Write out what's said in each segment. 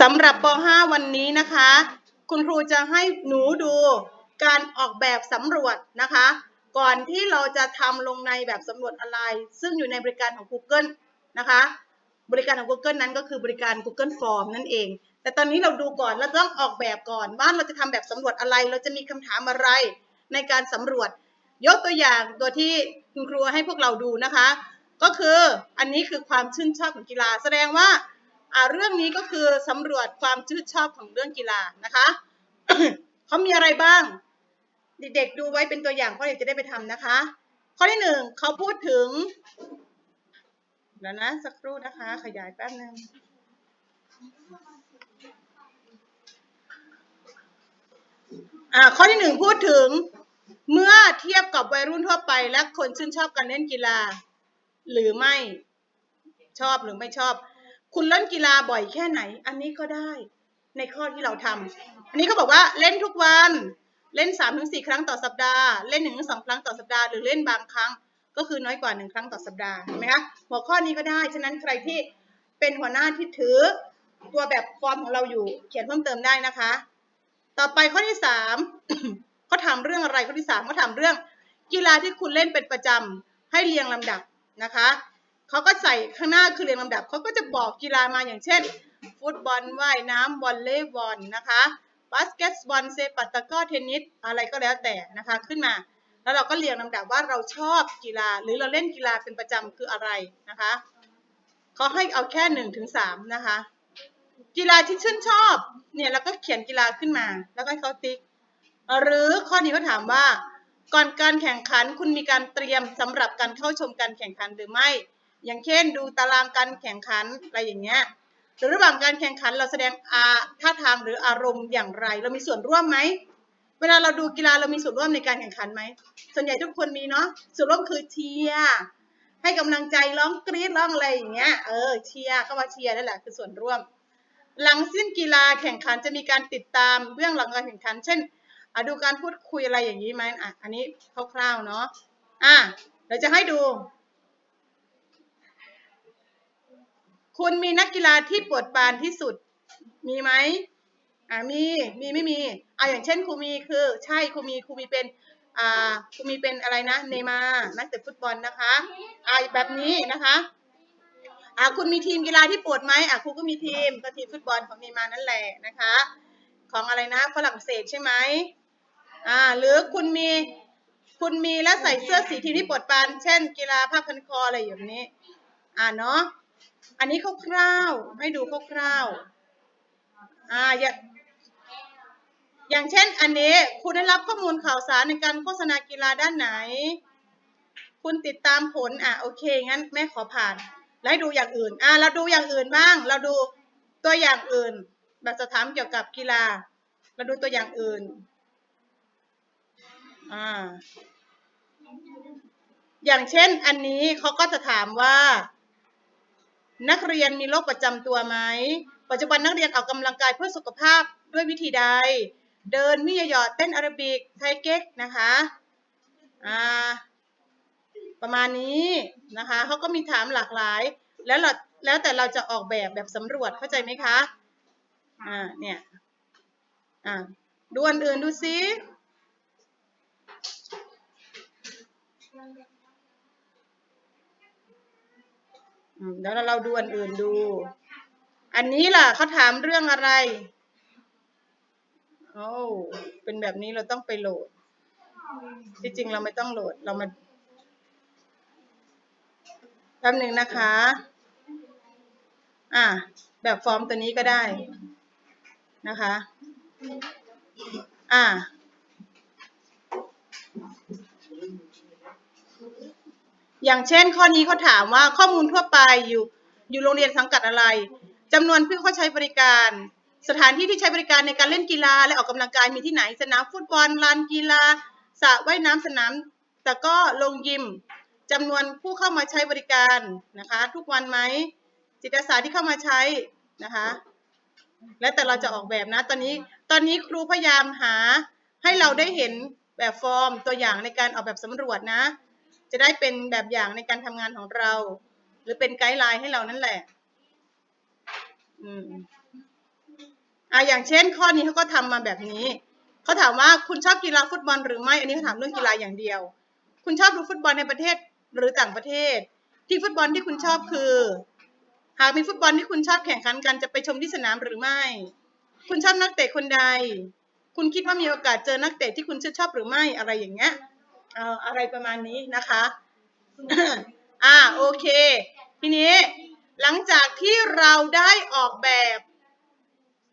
สำหรับป .5 วันนี้นะคะ คุณครูจะให้หนูดูการออกแบบสำรวจนะคะ ก่อนที่เราจะทำลงในแบบสำรวจอะไร ซึ่งอยู่ในบริการของ Google นะคะ บริการของ Google นั้นก็คือบริการ Google Form นั่นเอง แต่ตอนนี้เราดูก่อนเราต้องออกแบบก่อนว่าเราจะทำแบบสำรวจอะไร เราจะมีคำถามอะไรในการสำรวจ ยกตัวอย่างตัวที่คุณครูให้พวกเราดูนะคะ ก็คืออันนี้คือความชื่นชอบของกีฬา แสดงว่าอ่า เรื่องนี้ก็คือสำรวจความชื่นชอบของเรื่องกีฬานะคะเขามีอะไรบ้าง เด็กๆดูไว้เป็นตัวอย่างเพราะเด็กจะได้ไปทำนะคะ ข้อที่หนึ่งเขาพูดถึงเดี๋ยวนะสักครู่นะคะ ขยายแป๊บนึงอ่าข้อที่หนึ่งพูดถึงเมื่อเทียบกับวัยรุ่นทั่วไปและคนชื่นชอบการเล่นกีฬา หรือไม่ชอบหรือไม่ชอบ คุณเล่นกีฬาบ่อยแค่ไหน อันนี้ก็ได้ในข้อที่เราทำอันนี้เขาบอกว่าเล่นทุกวัน เล่น3าถึงสครั้งต่อสัปดาห์ เล่นหนึ่งถึงสองครั้งต่อสัปดาห์ หรือเล่นบางครั้ง ก็คือน้อยกว่าหนึ่งครั้งต่อสัปดาห์ เห็นไหมคะ หัวข้อนี้ก็ได้ ฉะนั้นใครที่เป็นหัวหน้าที่ถือตัวแบบฟอร์มของเราอยู่ เขียนเพิ่มเติมได้นะคะ ต่อไปข้อที่สามเขาถามเรื่องอะไร ข้อที่สามเขาถามเรื่องกีฬาที่คุณเล่นเป็นประจำให้เรียงลำดับนะคะ เขาก็ใส่ข้างหน้าคือเรียงลำดับเขาก็จะบอกกีฬามาอย่างเช่น ฟุตบอลว่ายน้ำวอลเลย์บอลนะคะบาสเกตบอลเซปัตตะก้อเทนนิสอะไรก็แล้วแต่นะคะขึ้นมา แล้วเราก็เรียงลำดับว่าเราชอบกีฬา หรือเราเล่นกีฬาเป็นประจำคืออะไรนะคะเขาให้เอาแค่หนึ่งถึงสามนะคะกีฬาที่ชื่นชอบเนี่ยเราก็เขียนกีฬาขึ้นมา แล้วก็ให้เขาติ๊ก หรือข้อนี้เขาถามว่า ก่อนการแข่งขันคุณมีการเตรียมสำหรับการเข้าชมการแข่งขันหรือไม่ อย่างเช่นดูตารางการแข่งขันอะไรอย่างเงี้ยหรือระหว่างการแข่งขันเราแสดงอาท่าทางหรืออารมณ์อย่างไร เรามีส่วนร่วมไหมเวลาเราดูกีฬาเรามีส่วนร่วมในการแข่งขันไหมส่วนใหญ่ทุกคนมีเนาะส่วนร่วมคือเชียร์ให้กำลังใจร้องกรี๊ดร้องอะไรอย่างเงี้ยเออเชียร์เข้ามาเชียร์นั่นแหละคือส่วนร่วม หลังสิ้นกีฬาแข่งขันจะมีการติดตามเบื้องหลังการแข่งขัน เช่นดูการพูดคุยอะไรอย่างนี้ไหมอะอันนี้คร่าวๆเนาะอะเดี๋ยวจะให้ดู คุณมีนักกีฬาที่ปวดปานที่สุด มีไหมอ่ามี มีไม่มี อ่าอย่างเช่นครูมีคือ ใช่ครูมีครูมีเป็น อ่าครูมีเป็นอะไรนะ เนมา นักเตะฟุตบอลนะคะ อ่าแบบนี้นะคะ อ่าคุณมีทีมกีฬาที่ปวดไหมอ่าครูก็มีทีม ก็ทีมฟุตบอลของเนมานั่นแหละนะคะ ของอะไรนะ ฝรั่งเศสใช่ไหมอ่า หรือคุณมี คุณมีแล้วใส่เสื้อสีทีมที่ปวดปาน เช่น กีฬาผ้าพันคออะไรอย่างนี้ อ่าเนาะ อันนี้คร่าวๆให้ดูคร่าวๆอ่าอย่าอย่างเช่นอันนี้คุณได้รับข้อมูลข่าวสารในการโฆษณากีฬาด้านไหน คุณติดตามผลอะโอเคงั้นแม่ขอผ่าน แล้วดูอย่างอื่นอ่าเราดูอย่างอื่นบ้าง เราดูตัวอย่างอื่น แบบจะถามเกี่ยวกับกีฬา เราดูตัวอย่างอื่นอ่าอย่างเช่นอันนี้เขาก็จะถามว่า นักเรียนมีโรคประจำตัวไหม ปัจจุบันนักเรียนออกกำลังกายเพื่อสุขภาพด้วยวิธีใด เดินวิ่งเหยาะเต้นแอโรบิก ไทเก๊กนะคะ อ่า ประมาณนี้นะคะ เขาก็มีถามหลากหลาย แล้วเราแล้วแต่เราจะออกแบบแบบสำรวจเข้าใจไหมคะ อ่า เนี่ย อ่า ดูอันอื่นดูซิ เดี๋ยวเราดูอันอื่นดู อันนี้ล่ะเขาถามเรื่องอะไรโอ้เป็นแบบนี้เราต้องไปโหลด ที่จริงเราไม่ต้องโหลดเรามาแป๊บหนึ่งนะคะ อ่า แบบฟอร์มตัวนี้ก็ได้นะคะ อ่า อย่างเช่น ข้อนี้เขาถามว่าข้อมูลทั่วไปอยู่อยู่โรงเรียนสังกัดอะไรจำนวนผู้เข้าใช้บริการ สถานที่ที่ใช้บริการในการเล่นกีฬา และออกกำลังกายมีที่ไหนสนามฟุตบอลลานกีฬาสระว่ายน้ำสนามแต่ก็ลงยิมจำนวนผู้เข้ามาใช้บริการนะคะ ทุกวันไหมจิตอาสาที่เข้ามาใช้นะคะ แล้วแต่เราจะออกแบบนะ ตอนนี้ตอนนี้ครูพยายามหาให้เราได้เห็นแบบฟอร์มตัวอย่างในการออกแบบสำรวจนะ จะได้เป็นแบบอย่างในการทำงานของเรา หรือเป็นไกด์ไลน์ให้เรานั่นแหละ อืมอ่าอย่างเช่น ข้อนี้เขาก็ทำมาแบบนี้เขาถามว่าคุณชอบกีฬาฟุตบอลหรือไม่ อันนี้เขาถามเรื่องกีฬาอย่างเดียว คุณชอบดูฟุตบอลในประเทศหรือต่างประเทศ ที่ฟุตบอลที่คุณชอบคือ หากมีฟุตบอลที่คุณชอบแข่งขันกันจะไปชมที่สนามหรือไม่ คุณชอบนักเตะคนใด คุณคิดว่ามีโอกาสเจอนักเตะที่คุณชื่นชอบหรือไม่อะไรอย่างเงี้ย อ่ออะไรประมาณนี้นะคะอ่าโอเค ทีนี้หลังจากที่เราได้ออกแบบ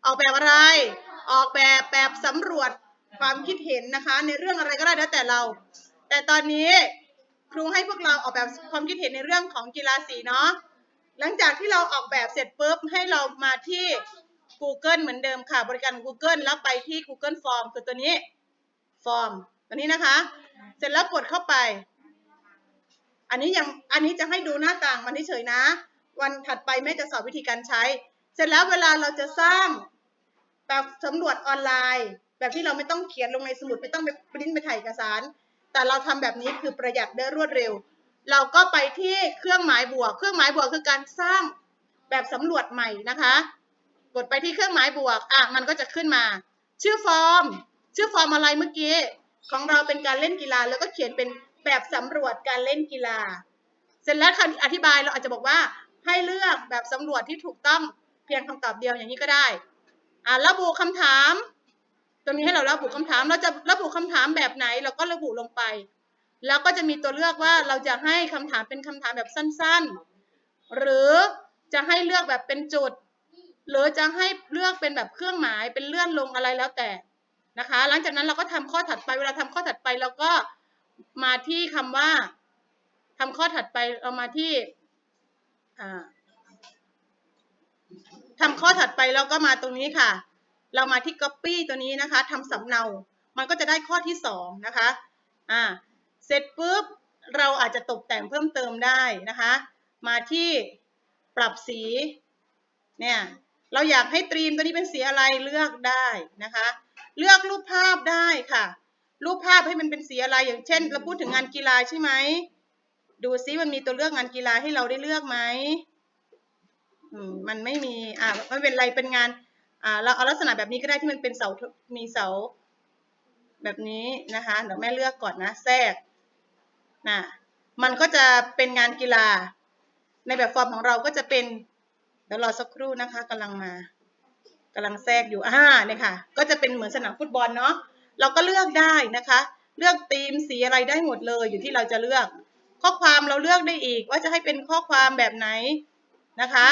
ออกแบบอะไร ออกแบบแบบสำรวจความคิดเห็นนะคะ ในเรื่องอะไรก็ได้แล้วแต่เรา แต่ตอนนี้ครูให้พวกเราออกแบบความคิดเห็นในเรื่องของกีฬาสีเนาะหลังจากที่เราออกแบบเสร็จปุ๊บให้เรามาที่ Google เหมือนเดิมค่ะ บริการ Google แล้วไปที่ Google Form คือตัวนี้ Form ตัวนี้นะคะ เสร็จแล้วกดเข้าไป อันนี้ยังอันนี้จะให้ดูหน้าต่างมันเฉยนะ วันถัดไปแม่จะสอนวิธีการใช้ เสร็จแล้วเวลาเราจะสร้างแบบสำรวจออนไลน์ แบบที่เราไม่ต้องเขียนลงในสมุดไม่ต้องไปปริ้นไปถ่ายเอกสาร แต่เราทำแบบนี้คือประหยัดได้รวดเร็ว เราก็ไปที่เครื่องหมายบวก เครื่องหมายบวกคือการสร้างแบบสำรวจใหม่นะคะ กดไปที่เครื่องหมายบวก อะ มันก็จะขึ้นมา ชื่อฟอร์ม ชื่อฟอร์มอะไรเมื่อกี้ ของเราเป็นการเล่นกีฬา แล้วก็เขียนเป็นแบบสำรวจการเล่นกีฬา เสร็จแล้วคำอธิบายเราอาจจะบอกว่าให้เลือกแบบสำรวจที่ถูกต้องเพียงคำตอบเดียวอย่างนี้ก็ได้อ่าระบุคำถาม ตรงนี้ให้เราระบุคำถาม เราจะระบุคำถามแบบไหนเราก็ระบุลงไป แล้วก็จะมีตัวเลือกว่าเราจะให้คำถามเป็นคำถามแบบสั้นๆ หรือจะให้เลือกแบบเป็นจุด หรือจะให้เลือกเป็นแบบเครื่องหมายเป็นเลื่อนลงอะไรแล้วแต่ นะคะ หลังจากนั้นเราก็ทำข้อถัดไป เวลาทำข้อถัดไปเราก็มาที่คำว่าทำข้อถัดไปเรามาที่อ่าทำข้อถัดไปแล้วก็มาตรงนี้ค่ะ เรามาที่ copy ตัวนี้นะคะทำสำเนา มันก็จะได้ข้อที่สองนะคะ อ่า เสร็จปุ๊บเราอาจจะตกแต่งเพิ่มเติมได้นะคะ มาที่ปรับสี เนี่ย เราอยากให้ตรีมตัวนี้เป็นสีอะไรเลือกได้นะคะ เลือกรูปภาพได้ค่ะ รูปภาพให้มันเป็นสีอะไรอย่างเช่น เราพูดถึงงานกีฬาใช่ไหมดูซิมันมีตัวเลือกงานกีฬาให้เราได้เลือกไหมอืมมันไม่มีอ่าไม่เป็นไรเป็นงานอ่าเราเอาลักษณะแบบนี้ก็ได้ที่มันเป็นเสามีเสาแบบนี้นะคะเดี๋ยวแม่เลือกก่อนนะแทรกนะมันก็จะเป็นงานกีฬา ในแบบฟอร์มของเราก็จะเป็นเดี๋ยวรอสักครู่นะคะกำลังมา กำลังแทรกอยู่อ่าเนี่ยค่ะ ก็จะเป็นเหมือนสนามฟุตบอลเนาะ เราก็เลือกได้นะคะ เลือกธีมสีอะไรได้หมดเลยอยู่ที่เราจะเลือก ข้อความเราเลือกได้อีกว่าจะให้เป็นข้อความแบบไหนนะคะ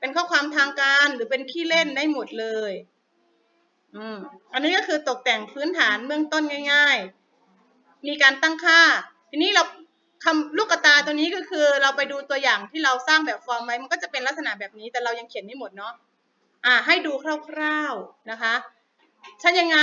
เป็นข้อความทางการหรือเป็นขี้เล่นได้หมดเลยอืมอันนี้ก็คือตกแต่งพื้นฐานเบื้องต้นง่าย ๆ มีการตั้งค่า ทีนี้เราคำลูกกระตาตัวนี้ก็คือเราไปดูตัวอย่างที่เราสร้างแบบฟอร์มไว้มันก็จะเป็นลักษณะแบบนี้แต่เรายังเขียนไม่หมดเนาะ อ่าให้ดูคร่าวๆนะคะ ฉันยังไง